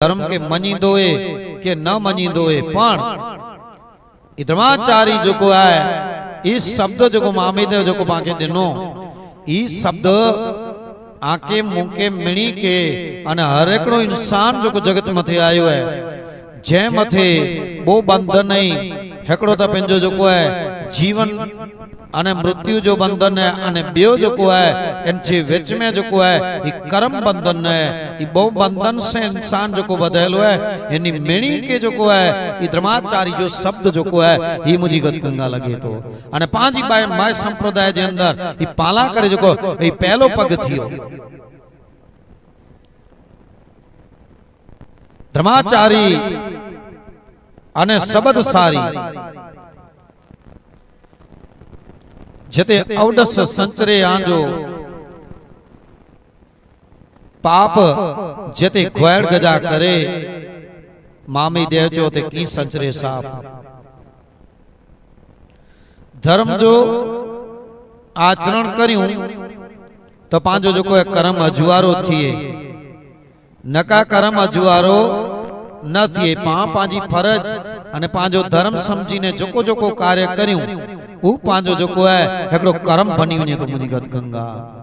ધર્મ કે મનીદો એ કે ન મનીદો એ પણ એ ધર્માચારી જોકો આય એ શબ્દ જોકો મામીદેવ જોકો બાકે દેનો. એ શબ્દ આંકે મૂકે મિણી કે અને હરેકનો ઇન્સાન જોકો જગત મથે આવ્યો હે. જે મથે બહુ બંધન નહીં. હેકડોતા પંજો જો કોઈ જીવન અને મૃત્યુ જો બંધન હે અને બેવ જો કોઈ એનથી વિચ મે જો કોઈ એ કર્મ બંધન હે એ બહુ બંધન સે ઇન્સાન જો કો બદહેલો હે એની મેણી કે જો કોઈ એ ધર્માચારી જો શબ્દ જો કોઈ એ મુજી ગત ગંગા લગે તો. અને પાંજી બાય માય સંપ્રદાય જે અંદર એ પાલા કરે જો કો એ પહેલો પગ થયો. ધર્માચારી અને સબદ સારી. જતે અવડસ સંચરે આંજો. પાપ જતે ખોયડ ગજા કરે. મામી દેવજો તે કી સંચરે સાપ. ધર્મ જો આચરણ કર્યું તો પાંજો જો કોઈ કર્મ અજવારો થઈએ નકા કર્મ અજવારો નથી એ પા પાંજી ફરજ અને પાંજો ધર્મ સમજીને જોકો જોકો કાર્ય કર્યું હું પાંજો જોકો હે એકડો કરમ બન્યું ને તો મુજી ગત ગંગા.